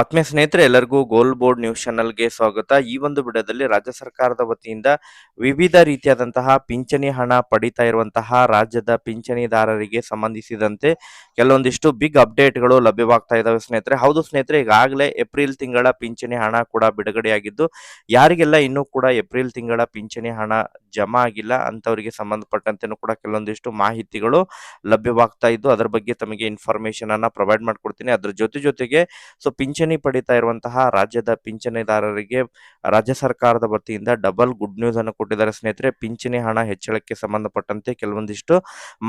ಆತ್ಮೀಯ ಸ್ನೇಹಿತರೆ, ಎಲ್ಲರಿಗೂ ಗೋಲ್ಡ್ ಬೋರ್ಡ್ ನ್ಯೂಸ್ ಚಾನಲ್ಗೆ ಸ್ವಾಗತ. ಈ ಒಂದು ಬಿಡದಲ್ಲಿ ರಾಜ್ಯ ಸರ್ಕಾರದ ವತಿಯಿಂದ ವಿವಿಧ ರೀತಿಯಾದಂತಹ ಪಿಂಚಣಿ ಹಣ ಪಡಿತಾ ಇರುವಂತಹ ರಾಜ್ಯದ ಪಿಂಚಣಿದಾರರಿಗೆ ಸಂಬಂಧಿಸಿದಂತೆ ಕೆಲವೊಂದಿಷ್ಟು ಬಿಗ್ ಅಪ್ಡೇಟ್ಗಳು ಲಭ್ಯವಾಗ್ತಾ ಇದ್ದಾವೆ ಸ್ನೇಹಿತರೆ. ಹೌದು ಸ್ನೇಹಿತರೆ, ಈಗಾಗಲೇ ಏಪ್ರಿಲ್ ತಿಂಗಳ ಪಿಂಚಣಿ ಹಣ ಕೂಡ ಬಿಡುಗಡೆಯಾಗಿದ್ದು, ಯಾರಿಗೆಲ್ಲ ಇನ್ನೂ ಕೂಡ ಏಪ್ರಿಲ್ ತಿಂಗಳ ಪಿಂಚಣಿ ಹಣ ಜಮಾ ಆಗಿಲ್ಲ ಅಂತವರಿಗೆ ಸಂಬಂಧಪಟ್ಟಂತೆನೂ ಕೂಡ ಕೆಲವೊಂದಿಷ್ಟು ಮಾಹಿತಿಗಳು ಲಭ್ಯವಾಗ್ತಾ ಇದ್ದು, ಅದರ ಬಗ್ಗೆ ತಮಗೆ ಇನ್ಫಾರ್ಮೇಶನ್ ಅನ್ನ ಪ್ರೊವೈಡ್ ಮಾಡ್ಕೊಡ್ತೀನಿ. ಅದ್ರ ಜೊತೆ ಜೊತೆಗೆ ಸೊ ಪಿಂಚಣಿ ಪಡಿತಾ ಇರುವಂತಹ ರಾಜ್ಯದ ಪಿಂಚಣಿದಾರರಿಗೆ, ರಾಜ್ಯ ಸರ್ಕಾರದ ವತಿಯಿಂದ ಡಬಲ್ ಗುಡ್ ನ್ಯೂಸ್ ಅನ್ನು ಕೊಟ್ಟಿದ್ದಾರೆ ಸ್ನೇಹಿತರೆ. ಪಿಂಚಣಿ ಹಣ ಹೆಚ್ಚಳಕ್ಕೆ ಸಂಬಂಧಪಟ್ಟಂತೆ ಕೆಲವೊಂದಿಷ್ಟು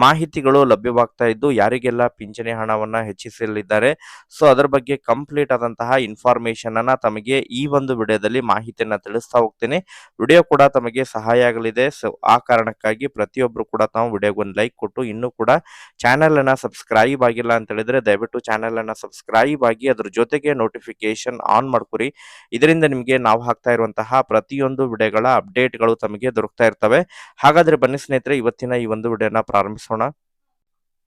ಮಾಹಿತಿಗಳು ಲಭ್ಯವಾಗ್ತಾ ಇದ್ದು, ಯಾರಿಗೆಲ್ಲ ಪಿಂಚಣಿ ಹಣವನ್ನ ಹೆಚ್ಚಿಸಲಿದ್ದಾರೆ ಸೊ ಅದರ ಬಗ್ಗೆ ಕಂಪ್ಲೀಟ್ ಆದಂತಹ ಇನ್ಫಾರ್ಮೇಶನ್ ಅನ್ನ ತಮಗೆ ಈ ಒಂದು ವಿಡಿಯೋದಲ್ಲಿ ಮಾಹಿತಿಯನ್ನ ತಿಳಿಸ್ತಾ ಹೋಗ್ತೀನಿ. ವಿಡಿಯೋ ಕೂಡ ತಮಗೆ ಸಹಾಯ ಆಗಲಿದೆ ಸೊ ಆ ಕಾರಣಕ್ಕಾಗಿ ಪ್ರತಿಯೊಬ್ಬರು ಕೂಡ ತಾವು ವಿಡಿಯೋಗೆ ಒಂದು ಲೈಕ್ ಕೊಟ್ಟು ಇನ್ನೂ ಕೂಡ ಚಾನೆಲ್ ಅನ್ನ ಸಬ್ಸ್ಕ್ರೈಬ್ ಆಗಿಲ್ಲ ಅಂತ ಹೇಳಿದ್ರೆ ದಯವಿಟ್ಟು ಚಾನೆಲ್ ಅನ್ನ ಸಬ್ಸ್ಕ್ರೈಬ್ ಆಗಿ ಅದ್ರ ಜೊತೆಗೆ ನೋಟಿಫಿಕೇಶನ್ ಆನ್ ಮಾಡ್ಕೊರಿ. ಇದರಿಂದ ನಿಮಗೆ ನಾವು ಹಾಕ್ತಾ ಇರುವಂತಹ ಪ್ರತಿಯೊಂದು ವಿಡಿಯೋಗಳ ಅಪ್ಡೇಟ್ಗಳು ತಮಗೆ ದೊರಕ್ತಾ ಇರ್ತವೆ. ಹಾಗಾದ್ರೆ ಬನ್ನಿ ಸ್ನೇಹಿತರೆ, ಇವತ್ತಿನ ಈ ಒಂದು ವಿಡಿಯೋನ ಪ್ರಾರಂಭಿಸೋಣ.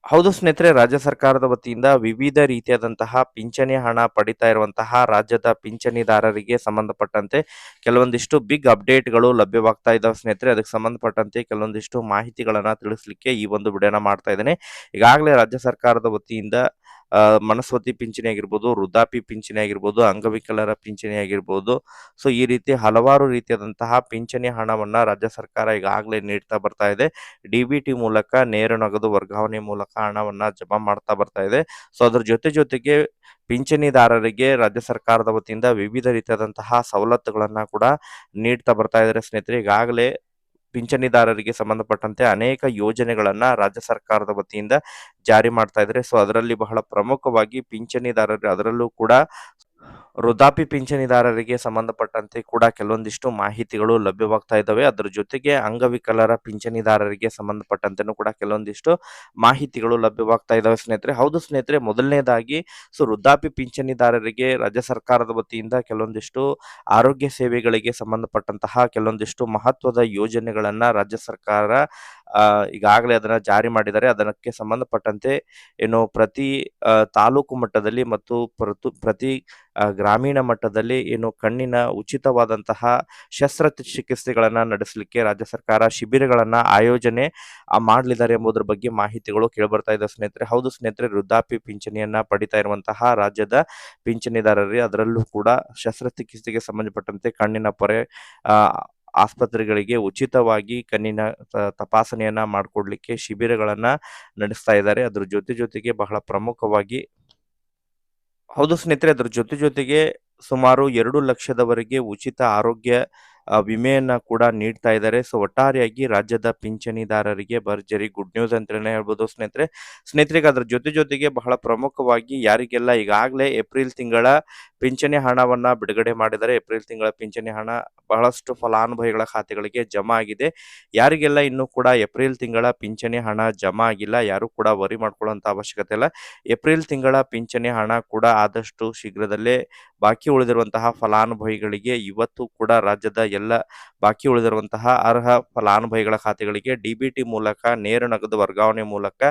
ಹೌದು ಸ್ನೇಹಿತರೆ, ರಾಜ್ಯ ಸರ್ಕಾರದ ವತಿಯಿಂದ ವಿವಿಧ ರೀತಿಯಾದಂತಹ ಪಿಂಚಣಿ ಹಣ ಪಡಿತಾ ಇರುವಂತಹ ರಾಜ್ಯದ ಪಿಂಚಣಿದಾರರಿಗೆ ಸಂಬಂಧಪಟ್ಟಂತೆ ಕೆಲವೊಂದಿಷ್ಟು ಬಿಗ್ ಅಪ್ಡೇಟ್ಗಳು ಲಭ್ಯವಾಗ್ತಾ ಇದ್ದಾವೆ ಸ್ನೇಹಿತರೆ. ಅದಕ್ಕೆ ಸಂಬಂಧಪಟ್ಟಂತೆ ಕೆಲವೊಂದಿಷ್ಟು ಮಾಹಿತಿಗಳನ್ನು ತಿಳಿಸ್ಲಿಕ್ಕೆ ಈ ಒಂದು ವಿಡಿಯೋನ ಮಾಡ್ತಾ ಇದ್ದೇನೆ. ಈಗಾಗಲೇ ರಾಜ್ಯ ಸರ್ಕಾರದ ವತಿಯಿಂದ ಮನಸ್ವತಿ ಪಿಂಚಣಿ ಆಗಿರ್ಬೋದು ವೃದ್ಧಾಪಿ ಪಿಂಚಣಿ ಆಗಿರ್ಬೋದು, ಅಂಗವಿಕಲರ ಪಿಂಚಣಿ ಆಗಿರ್ಬೋದು. ಸೊ ಈ ರೀತಿ ಹಲವಾರು ರೀತಿಯಾದಂತಹ ಪಿಂಚಣಿ ಹಣವನ್ನ ರಾಜ್ಯ ಸರ್ಕಾರ ಈಗಾಗಲೇ ನೀಡ್ತಾ ಬರ್ತಾ ಇದೆ. ಡಿ ಮೂಲಕ ನೇರ ನಗದು ವರ್ಗಾವಣೆ ಮೂಲಕ ಹಣವನ್ನ ಜಮಾ ಮಾಡ್ತಾ ಬರ್ತಾ ಇದೆ. ಸೊ ಅದ್ರ ಜೊತೆ ಜೊತೆಗೆ ಪಿಂಚಣಿದಾರರಿಗೆ ರಾಜ್ಯ ಸರ್ಕಾರದ ವತಿಯಿಂದ ವಿವಿಧ ರೀತಿಯಾದಂತಹ ಸವಲತ್ತುಗಳನ್ನ ಕೂಡ ನೀಡ್ತಾ ಬರ್ತಾ ಇದ್ದಾರೆ ಸ್ನೇಹಿತರೆ. ಈಗಾಗಲೇ ಪಿಂಚಣಿದಾರರಿಗೆ ಸಂಬಂಧಪಟ್ಟಂತೆ ಅನೇಕ ಯೋಜನೆಗಳನ್ನ ರಾಜ್ಯ ಸರ್ಕಾರದ ವತಿಯಿಂದ ಜಾರಿ ಮಾಡ್ತಾ ಇದ್ದಾರೆ. ಸೊ ಅದರಲ್ಲಿ ಬಹಳ ಪ್ರಮುಖವಾಗಿ ಪಿಂಚಣಿದಾರರು ಅದರಲ್ಲೂ ಕೂಡ ವೃದ್ಧಾಪಿ ಪಿಂಚಣಿದಾರರಿಗೆ ಸಂಬಂಧಪಟ್ಟಂತೆ ಕೂಡ ಕೆಲವೊಂದಿಷ್ಟು ಮಾಹಿತಿಗಳು ಲಭ್ಯವಾಗ್ತಾ ಇದ್ದಾವೆ. ಅದರ ಜೊತೆಗೆ ಅಂಗವಿಕಲರ ಪಿಂಚಣಿದಾರರಿಗೆ ಸಂಬಂಧಪಟ್ಟಂತೆನೂ ಕೂಡ ಕೆಲವೊಂದಿಷ್ಟು ಮಾಹಿತಿಗಳು ಲಭ್ಯವಾಗ್ತಾ ಇದ್ದಾವೆ ಸ್ನೇಹಿತರೆ. ಹೌದು ಸ್ನೇಹಿತರೆ, ಮೊದಲನೇದಾಗಿ ಸೊ ವೃದ್ಧಾಪಿ ಪಿಂಚಣಿದಾರರಿಗೆ ರಾಜ್ಯ ಸರ್ಕಾರದ ವತಿಯಿಂದ ಕೆಲವೊಂದಿಷ್ಟು ಆರೋಗ್ಯ ಸೇವೆಗಳಿಗೆ ಸಂಬಂಧಪಟ್ಟಂತಹ ಕೆಲವೊಂದಿಷ್ಟು ಮಹತ್ವದ ಯೋಜನೆಗಳನ್ನ ರಾಜ್ಯ ಸರ್ಕಾರ ಈಗಾಗಲೇ ಅದನ್ನ ಜಾರಿ ಮಾಡಿದ್ದಾರೆ. ಅದಕ್ಕೆ ಸಂಬಂಧಪಟ್ಟಂತೆ ಏನು ಪ್ರತಿ ತಾಲೂಕು ಮಟ್ಟದಲ್ಲಿ ಮತ್ತು ಪ್ರತು ಗ್ರಾಮೀಣ ಮಟ್ಟದಲ್ಲಿ ಏನು ಕಣ್ಣಿನ ಉಚಿತವಾದಂತಹ ಶಸ್ತ್ರಚಿಕಿತ್ಸೆಗಳನ್ನ ನಡೆಸಲಿಕ್ಕೆ ರಾಜ್ಯ ಸರ್ಕಾರ ಶಿಬಿರಗಳನ್ನು ಆಯೋಜನೆ ಮಾಡಲಿದ್ದಾರೆ ಎಂಬುದರ ಬಗ್ಗೆ ಮಾಹಿತಿಗಳು ಕೇಳಿಬರ್ತಾ ಇದೆ ಸ್ನೇಹಿತರೆ. ಹೌದು ಸ್ನೇಹಿತರೆ, ವೃದ್ಧಾಪ್ಯ ಪಿಂಚಣಿಯನ್ನು ಪಡಿತಾ ಇರುವಂತಹ ರಾಜ್ಯದ ಪಿಂಚಣಿದಾರರಿಗೆ ಅದರಲ್ಲೂ ಕೂಡ ಶಸ್ತ್ರಚಿಕಿತ್ಸೆಗೆ ಸಂಬಂಧಪಟ್ಟಂತೆ ಕಣ್ಣಿನ ಪೊರೆ ಆಸ್ಪತ್ರೆಗಳಿಗೆ ಉಚಿತವಾಗಿ ಕಣ್ಣಿನ ತಪಾಸಣೆಯನ್ನ ಮಾಡಿಕೊಡ್ಲಿಕ್ಕೆ ಶಿಬಿರಗಳನ್ನು ನಡೆಸ್ತಾ ಇದ್ದಾರೆ. ಅದ್ರ ಜೊತೆ ಜೊತೆಗೆ ಬಹಳ ಪ್ರಮುಖವಾಗಿ ಹೌದು ಸ್ನೇಹಿತರೆ ಅದರ ಜೊತೆ ಜೊತೆಗೆ ಸುಮಾರು ಎರಡು ಲಕ್ಷದವರೆಗೆ ಉಚಿತ ಆರೋಗ್ಯ ವಿಮೆಯನ್ನ ಕೂಡ ನೀಡ್ತಾ ಇದ್ದಾರೆ ಸೊ, ಒಟ್ಟಾರೆಯಾಗಿ ರಾಜ್ಯದ ಪಿಂಚಣಿದಾರರಿಗೆ ಭರ್ಜರಿ, ಗುಡ್ ನ್ಯೂಸ್ ಅಂತಲೇ ಹೇಳ್ಬೋದು ಸ್ನೇಹಿತರೆ. ಸ್ನೇಹಿತರಿಗೆ ಅದರ ಜೊತೆ ಜೊತೆಗೆ ಬಹಳ ಪ್ರಮುಖವಾಗಿ ಯಾರಿಗೆಲ್ಲ ಈಗಾಗಲೇ ಏಪ್ರಿಲ್ ತಿಂಗಳ ಪಿಂಚಣಿ ಹಣವನ್ನ ಬಿಡುಗಡೆ ಮಾಡಿದರೆ, ಏಪ್ರಿಲ್ ತಿಂಗಳ ಪಿಂಚಣಿ ಹಣ ಬಹಳಷ್ಟು ಫಲಾನುಭವಿಗಳ ಖಾತೆಗಳಿಗೆ ಜಮಾ ಆಗಿದೆ. ಯಾರಿಗೆಲ್ಲ ಇನ್ನೂ ಕೂಡ ಏಪ್ರಿಲ್ ತಿಂಗಳ ಪಿಂಚಣಿ ಹಣ ಜಮಾ ಆಗಿಲ್ಲ, ಯಾರು ಕೂಡ ವರಿ ಮಾಡ್ಕೊಳ್ಳುವಂತ ಅವಶ್ಯಕತೆ ಇಲ್ಲ. ಏಪ್ರಿಲ್ ತಿಂಗಳ ಪಿಂಚಣಿ ಹಣ ಕೂಡ ಆದಷ್ಟು ಶೀಘ್ರದಲ್ಲೇ ಬಾಕಿ ಉಳಿದಿರುವಂತಹ ಫಲಾನುಭವಿಗಳಿಗೆ ಇವತ್ತು ಕೂಡ ರಾಜ್ಯದ ಎಲ್ಲ ಬಾಕಿ ಉಳಿದಿರುವಂತಹ ಅರ್ಹ ಫಲಾನುಭವಿಗಳ ಖಾತೆಗಳಿಗೆ ಡಿಬಿಟಿ ಮೂಲಕ ನೇರ ನಗದು ವರ್ಗಾವಣೆ ಮೂಲಕ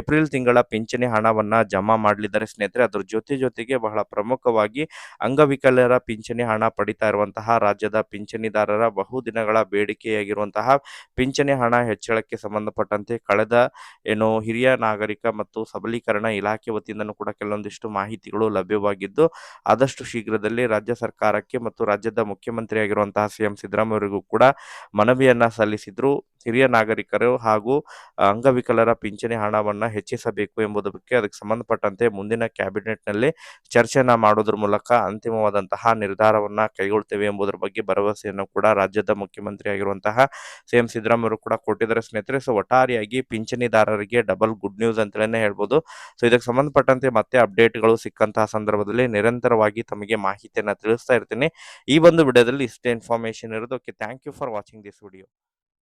ಏಪ್ರಿಲ್ ತಿಂಗಳ ಪಿಂಚಣಿ ಹಣವನ್ನ ಜಮಾ ಮಾಡಲಿದ್ದಾರೆ. ಸ್ನೇಹಿತರೆ, ಅದರ ಜೊತೆ ಜೊತೆಗೆ ಬಹಳ ಪ್ರಮುಖವಾಗಿ ಅಂಗವಿಕಲರ ಪಿಂಚಣಿ ಹಣ ಪಡಿತಾ ಇರುವಂತಹ ರಾಜ್ಯದ ಪಿಂಚಣಿದಾರರ ಬಹುದಿನಗಳ ಬೇಡಿಕೆಯಾಗಿರುವಂತಹ ಪಿಂಚಣಿ ಹಣ ಹೆಚ್ಚಳಕ್ಕೆ ಸಂಬಂಧಪಟ್ಟಂತೆ ಕಳೆದ ಏನು ಹಿರಿಯ ನಾಗರಿಕ ಮತ್ತು ಸಬಲೀಕರಣ ಇಲಾಖೆ ವತಿಯಿಂದನೂ ಕೂಡ ಕೆಲವೊಂದಿಷ್ಟು ಮಾಹಿತಿಗಳು ಲಭ್ಯವಾಗಿದ್ದು, ಆದಷ್ಟು ಶೀಘ್ರದಲ್ಲಿ ರಾಜ್ಯ ಸರ್ಕಾರಕ್ಕೆ ಮತ್ತು ರಾಜ್ಯದ ಮುಖ್ಯಮಂತ್ರಿಯಾಗಿರುವಂತಹ ಸಿ ಸಿದ್ದರಾಮಯ್ಯವರಿಗೂ ಕೂಡ ಮನವಿಯನ್ನ ಸಲ್ಲಿಸಿದ್ರು. ಹಿರಿಯ ನಾಗರಿಕರು ಹಾಗೂ ಅಂಗವಿಕಲರ ಪಿಂಚಣಿ ಹಣವನ್ನು ಹೆಚ್ಚಿಸಬೇಕು ಎಂಬುದಕ್ಕೆ ಅದಕ್ಕೆ ಸಂಬಂಧಪಟ್ಟಂತೆ ಮುಂದಿನ ಕ್ಯಾಬಿನೆಟ್ನಲ್ಲಿ ಚರ್ಚೆಯನ್ನ ಮಾಡೋದ್ರ ಮೂಲಕ ಅಂತಿಮವಾದಂತಹ ನಿರ್ಧಾರವನ್ನ ಕೈಗೊಳ್ತೇವೆ ಎಂಬುದರ ಬಗ್ಗೆ ಭರವಸೆಯನ್ನು ಕೂಡ ರಾಜ್ಯದ ಮುಖ್ಯಮಂತ್ರಿ ಆಗಿರುವಂತಹ ಸಿ ಎಂ ಸಿದ್ದರಾಮಯ್ಯರು ಕೂಡ ಕೊಟ್ಟಿದ್ದಾರೆ. ಸ್ನೇಹಿತರೆ, ಸೊ ಒಟ್ಟಾರೆಯಾಗಿ ಪಿಂಚಣಿದಾರರಿಗೆ ಡಬಲ್ ಗುಡ್ ನ್ಯೂಸ್ ಅಂತಲೇ ಹೇಳ್ಬೋದು. ಸೊ ಇದಕ್ಕೆ ಸಂಬಂಧಪಟ್ಟಂತೆ ಮತ್ತೆ ಅಪ್ಡೇಟ್ಗಳು ಸಿಕ್ಕಂತಹ ಸಂದರ್ಭದಲ್ಲಿ ನಿರಂತರವಾಗಿ ತಮಗೆ ಮಾಹಿತಿಯನ್ನು ತಿಳಿಸ್ತಾ ಇರ್ತೀನಿ. ಈ ಒಂದು ವಿಡಿಯೋದಲ್ಲಿ ಇಷ್ಟೇ ಇನ್ಫಾರ್ಮೇಷನ್ ಇರೋದು. Okay, thank you for watching this video.